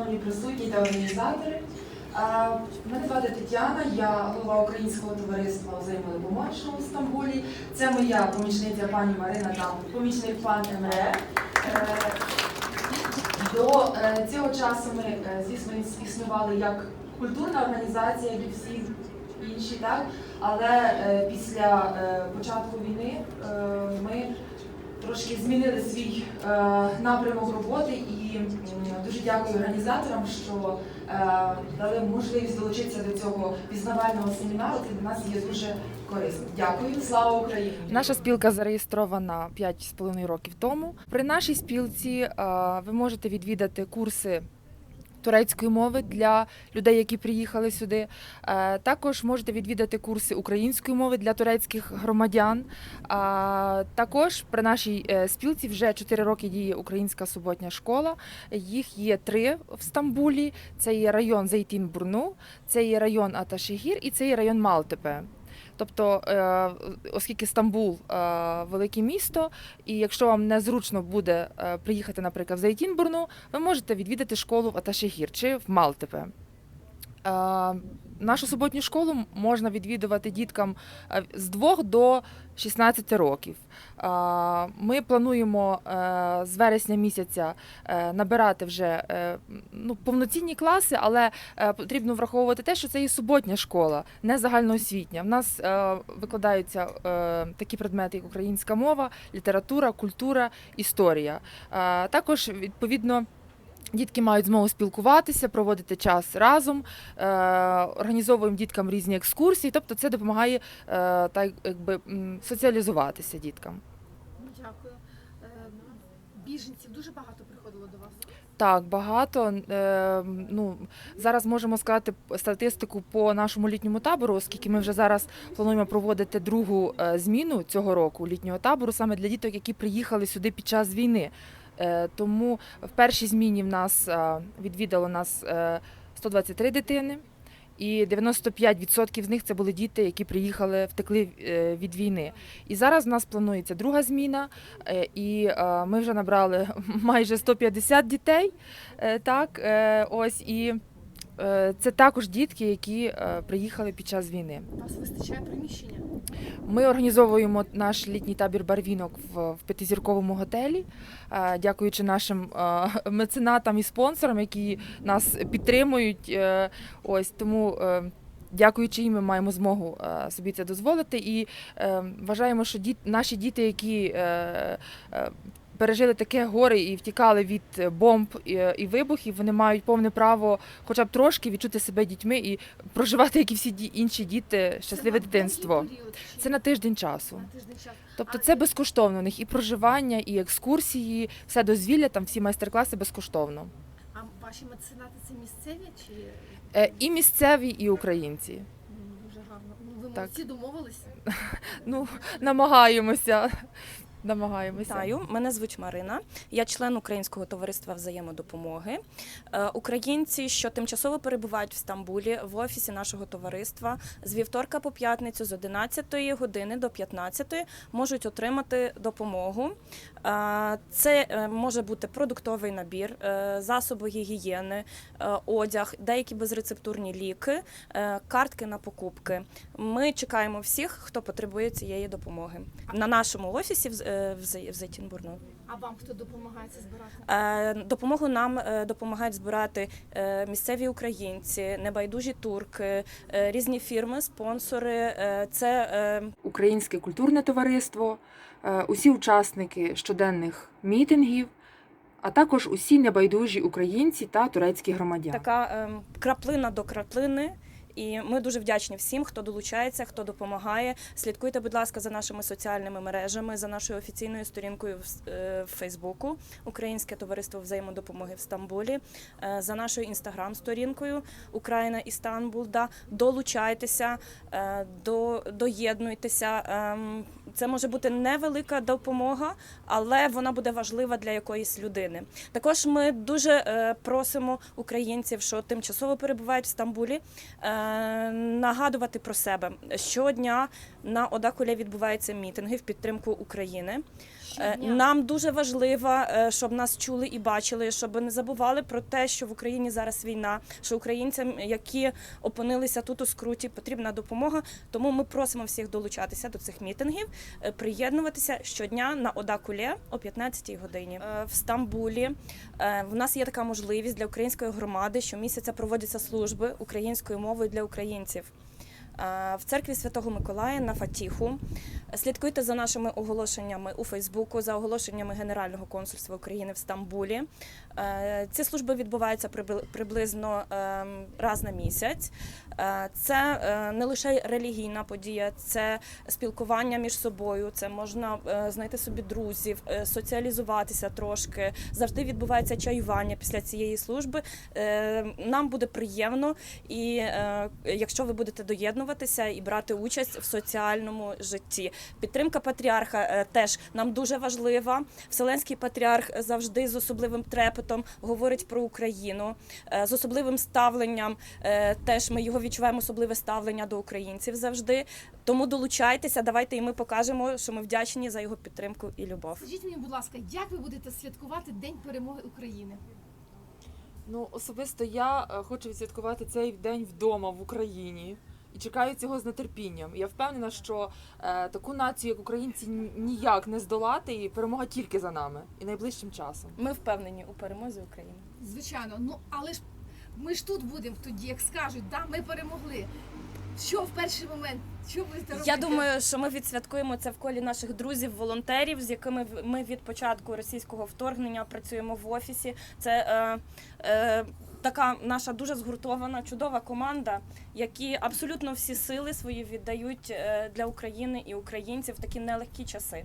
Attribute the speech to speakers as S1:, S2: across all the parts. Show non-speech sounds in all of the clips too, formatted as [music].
S1: шановні присутні та організатори. Мене звати Тетяна, я голова Українського товариства взаємодопомочного в Стамбулі. Це моя помічниця пані Марина та помічник пан Емре. До е, цього часу ми, е, звісно, існували як культурна організація, як і всі інші, так? але е, після початку війни ми трошки змінили свій напрямок роботи і дуже дякую організаторам, що е, дали можливість долучитися до цього пізнавального семінару. Це для нас є дуже корисно. Дякую, слава Україні!
S2: Наша спілка зареєстрована 5,5 років тому. При нашій спілці е, ви можете відвідати курси. Турецької мови для людей, які приїхали сюди. Е, Також можете відвідати курси української мови для турецьких громадян. Також при нашій е, спілці вже 4 роки діє українська суботня школа. Їх є три в Стамбулі. Це є район Зейтін-Бурну, це є район Аташегір і це є район Малтепе. Тобто, е, оскільки Стамбул е, велике місто, і якщо вам незручно буде е, приїхати, наприклад, в Зайтінбурну, ви можете відвідати школу в Аташегір чи в Малтепе. Нашу суботню школу можна відвідувати діткам е, з 2 до 16 років. Ми плануємо е, з вересня місяця е, набирати вже ну, повноцінні класи, але потрібно враховувати те, що це є суботня школа, не загальноосвітня. В нас викладаються такі предмети, як українська мова, література, культура, історія. Також відповідно. Дітки мають змогу спілкуватися, проводити час разом, е, організовуємо діткам різні екскурсії, тобто це допомагає е, так, якби, соціалізуватися діткам.
S3: Дякую. Біженців дуже багато приходило до вас.
S2: Так, багато. Е, ну, зараз можемо сказати статистику по нашому літньому табору, оскільки ми вже зараз плануємо проводити другу е, зміну цього року літнього табору саме для діток, які приїхали сюди під час війни. Е, тому в першій зміні в нас відвідало нас е, 123 дитини. І 95% з них це були діти, які приїхали, втекли е, від війни. І зараз в нас планується друга зміна, е, і е, ми вже набрали [laughs] майже 150 дітей. Так, ось і це також дітки, які е, приїхали під час війни.
S3: У вас вистачає приміщення?
S2: Ми організовуємо наш літній табір барвінок в, п'ятизірковому готелі, е, дякуючи нашим е, [laughs] меценатам і спонсорам, які нас підтримують. е, Ось тому. е, Дякуючи їм, ми маємо змогу е, собі це дозволити, і е, вважаємо, що діт, наші діти, які е, е, пережили таке горе і втікали від е, бомб і, і вибухів, вони мають повне право, хоча б трошки відчути себе дітьми і проживати, як і всі ді- інші діти, щасливе
S3: Це
S2: дитинство. Це на тиждень часу.
S3: на тиждень часу.
S2: Тобто це безкоштовно. У них і проживання, і екскурсії, все дозвілля, там всі майстер-класи безкоштовно.
S3: А ваші меценати це місцеві чи
S2: Е, І місцеві, і українці.
S3: Дуже гарно? Ну, ви молодці домовилися? [laughs]
S2: Ну, намагаємося. Намагаємося.
S4: Вітаю, мене звуть Марина. Я член Українського товариства взаємодопомоги. Е, Українці, що тимчасово перебувають в Стамбулі в офісі нашого товариства з вівторка по п'ятницю з 11 години до 15 можуть отримати допомогу. Це е, може бути продуктовий набір, е, засоби гігієни, е, одяг, деякі безрецептурні ліки, картки на покупки. Ми чекаємо всіх, хто потребує цієї допомоги на нашому офісі в, З-
S3: А вам хто допомагає це збирати?
S4: Е, Допомогу нам е, допомагають збирати е, місцеві українці, небайдужі турки, е, різні фірми, спонсори. Е, Це е,
S2: Українське культурне товариство, е, усі учасники щоденних мітингів, а також усі небайдужі українці та турецькі громадяни.
S4: така е, краплина до краплини. І ми дуже вдячні всім, хто долучається, хто допомагає. Слідкуйте, будь ласка, за нашими соціальними мережами, за нашою офіційною сторінкою в, е, Фейсбуку Українське товариство взаємодопомоги в Стамбулі, е, за нашою інстаграм-сторінкою Україна Істанбул. Да. Долучайтеся, е, до, доєднуйтеся. Це може бути невелика допомога, але вона буде важлива для якоїсь людини. Також ми дуже е, просимо українців, що тимчасово перебувають в Стамбулі. е, нагадувати про себе. Щодня на Одакулі відбуваються мітинги в підтримку України. Е,
S3: Щодня.
S4: Нам дуже важливо, щоб нас чули і бачили, щоб не забували про те, що в Україні зараз війна, що українцям, які опинилися тут у скруті, потрібна допомога. Тому ми просимо всіх долучатися до цих мітингів, приєднуватися щодня на Одакуле о 15-й годині. Е, В Стамбулі е, в нас є така можливість для української громади. що місяця проводяться служби українською мовою для українців. Е, В церкві Святого Миколая на Фатіху. Слідкуйте за нашими оголошеннями у Фейсбуку, за оголошеннями Генерального консульства України в Стамбулі. Е, Ці служби відбуваються прибли- приблизно ем, раз на місяць. Е, Це не лише релігійна подія, це спілкування між собою. Це можна знайти собі друзів, соціалізуватися трошки. Завжди відбувається чаювання після цієї служби. Нам буде приємно, і якщо ви будете доєднуватися і брати участь в соціальному житті. Підтримка патріарха е, теж нам дуже важлива. Вселенський патріарх завжди з особливим трепетом говорить про Україну, е, з особливим ставленням. е, Теж ми його відчуваємо особливе ставлення до українців завжди. Тому долучайтеся, давайте і ми покажемо, що ми вдячні за його підтримку і любов.
S3: Скажіть мені, будь ласка, як ви будете святкувати День перемоги України?
S2: Ну, особисто я хочу відсвяткувати цей день вдома в Україні. І чекаю цього з нетерпінням. Я впевнена, що е, таку націю, як українці, ніяк не здолати, і перемога тільки за нами і найближчим часом.
S4: Ми впевнені у перемозі України.
S3: Звичайно, ну але ж ми ж тут будемо тоді, як скажуть, да, ми перемогли. Що в перший момент? Що будете робити?
S4: Я думаю, що ми відсвяткуємо це в колі наших друзів, волонтерів, з якими в- ми від початку російського вторгнення працюємо в офісі. Це е, е, така наша дуже згуртована, чудова команда, які абсолютно всі сили свої віддають е, для України і українців в такі нелегкі часи.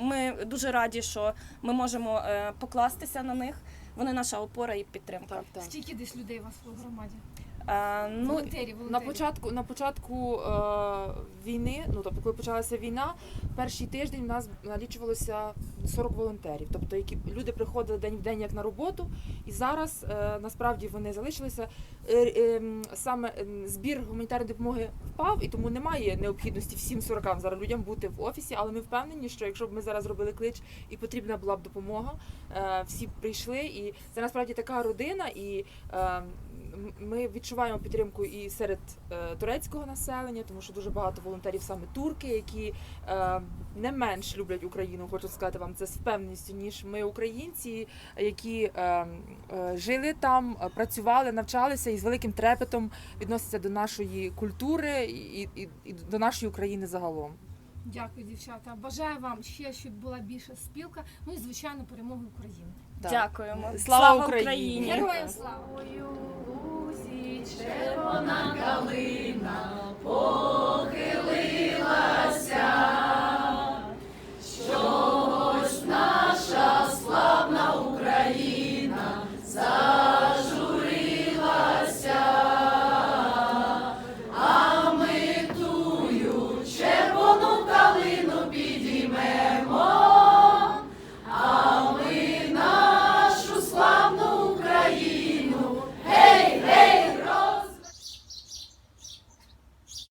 S4: Ми дуже раді, що ми можемо е, покластися на них. Вони наша опора і підтримка.
S2: так.
S3: Скільки десь людей у вас в громаді?
S4: Е, ну,
S3: волонтерів.
S2: На початку на початку е, війни, ну тобто, коли почалася війна, перший тиждень в нас налічувалося 40 волонтерів. Тобто, які люди приходили день в день як на роботу, і зараз е, насправді вони залишилися. Е, е, саме збір гуманітарної допомоги впав, і тому немає необхідності всім 40 зараз людям бути в офісі. Але ми впевнені, що якщо б ми зараз робили клич і потрібна була б допомога, е, всі б прийшли. І це насправді така родина, і е, ми відчуваємо підтримку і серед е, турецького населення, тому що дуже багато волонтерів саме турки, які е, не менш люблять Україну, хочу сказати вам це з впевненістю, ніж ми, українці, які е, жили там, працювали, навчалися і з великим трепетом відносяться до нашої культури і, і, і до нашої України загалом.
S3: Дякую, дівчата. Бажаю вам ще, щоб була більша спілка. Ну і звичайно перемоги України.
S4: Дякуємо.
S2: Слава Україні!
S3: Героям слава!
S1: Червона